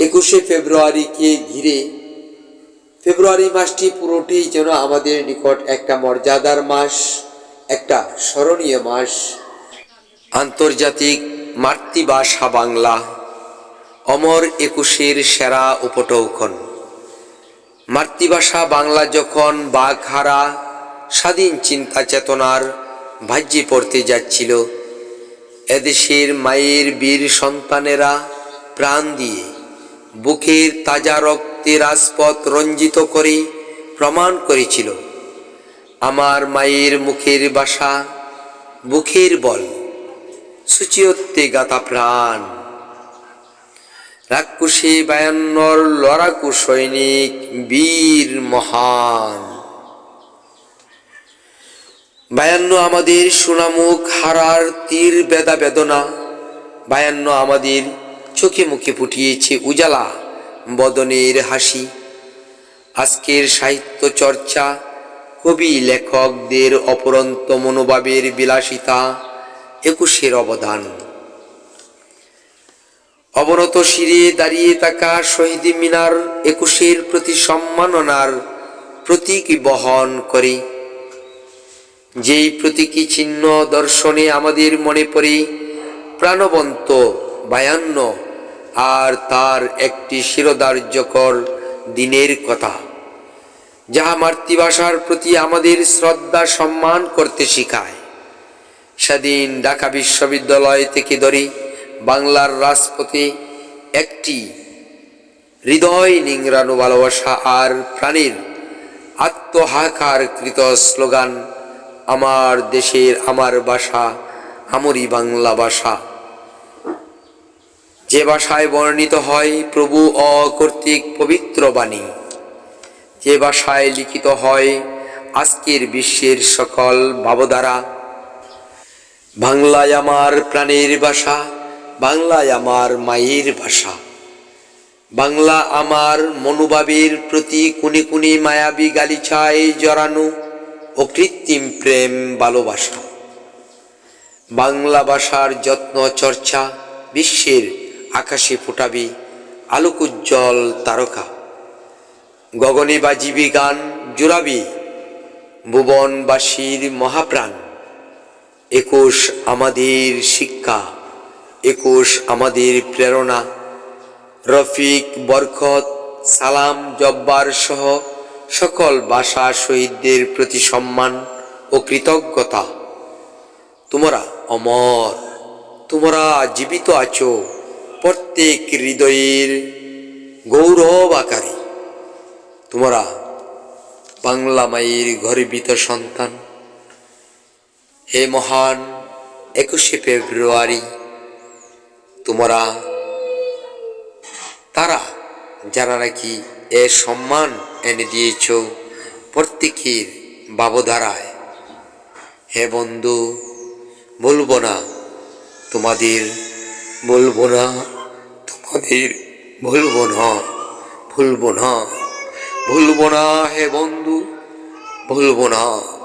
একুশে ফেব্রুয়ারিকে ঘিরে ফেব্রুয়ারি মাসটি পুরোটি যেন আমাদের নিকট একটা মর্যাদার মাস, একটা স্মরণীয় মাস। আন্তর্জাতিক মাতৃভাষা বাংলা, অমর একুশের সেরা উপটৌকন। মাতৃভাষা বাংলা যখন বাঘহারা স্বাধীন চিন্তা চেতনার ভাজ্যে পড়তে যাচ্ছিল, এদেশের মায়ের বীর সন্তানেরা প্রাণ দিয়ে বুকের তাজা রক্তে রাজপথ রঞ্জিত করে প্রমাণ করেছিল। আমার মায়ের মুখের বাসা, বুকের বল সুচিয়ত্তে গাতা প্রাণ। রাক্ষসী বায়ান্নর লড়াকু সৈনিক, বীর মহান। বায়ান্ন আমাদের সোনামুখ হারার তীর বেদা বেদনা, বায়ান্ন আমাদের চোখে মুখে ফুটিয়েছে উজালা, বদনের হাসি। আজকের সাহিত্য চর্চা, কবি লেখকদের অপরন্ত মনোভাবের বিলাসিতা, একুশের অবদান। অবনত শিরে দাঁড়িয়ে থাকা শহীদ মিনার একুশের প্রতি সম্মাননার প্রতীক বহন করে। যেই প্রতীকী চিহ্ন দর্শনে আমাদের মনে পড়ে প্রাণবন্ত বায়ান্ন আর তার একটি শিরোধার্যকর দিনের কথা, যাহা মাতৃভাষার প্রতি আমাদের শ্রদ্ধা সম্মান করতে শিখায়। সেদিন ঢাকা বিশ্ববিদ্যালয় থেকে ধরে বাংলার রাজপথে একটি হৃদয় নিংড়ানো ভালোবাসা আর প্রাণীর আত্মহাকার কৃত স্লোগান, আমার দেশের আমার ভাষা, আমরি বাংলা ভাষা। যে ভাষায় বর্ণিত হয় প্রভু অকর্তৃক পবিত্র বাণী, যে ভাষায় লিখিত হয় আজকের বিশ্বের সকল ভাবধারা। বাংলায় আমার প্রাণের ভাষা, বাংলায় আমার মায়ের ভাষা। বাংলা আমার মনোভাবের প্রতি কুনি কুনি মায়াবী গালিছায় জড়ানো ও কৃত্রিম প্রেম ভালোবাসা। বাংলা ভাষার যত্ন চর্চা বিশ্বের আকাশে ফোটাবি আলোকোজ্জ্বল তারকা। গগনে বাজিবি গান জুড়াবি ভুবনবাসীর মহাপ্রাণ। একুশ আমাদের শিক্ষা, একুশ আমাদের প্রেরণা। রফিক, বরকত, সালাম, জব্বার সহ সকল ভাষা শহীদদের প্রতি সম্মান ও কৃতজ্ঞতা। তোমরা অমর, তোমরা জীবিত আছো। প্রত্যেক হৃদয়ের গৌরব আকারে তোমরা বাংলা মায়ের গর্বিত সন্তান। হে মহান একুশে ফেব্রুয়ারি, তোমরা, তারা যারা নাকি এ সম্মান এনে দিয়েছ প্রত্যেকের ভাবধারায় হে বন্ধু, বলব না তোমাদের বলব না তোমাদের ভুলবো না ভুলবো না। ভুলবো না হে বন্ধু ভুলবো না।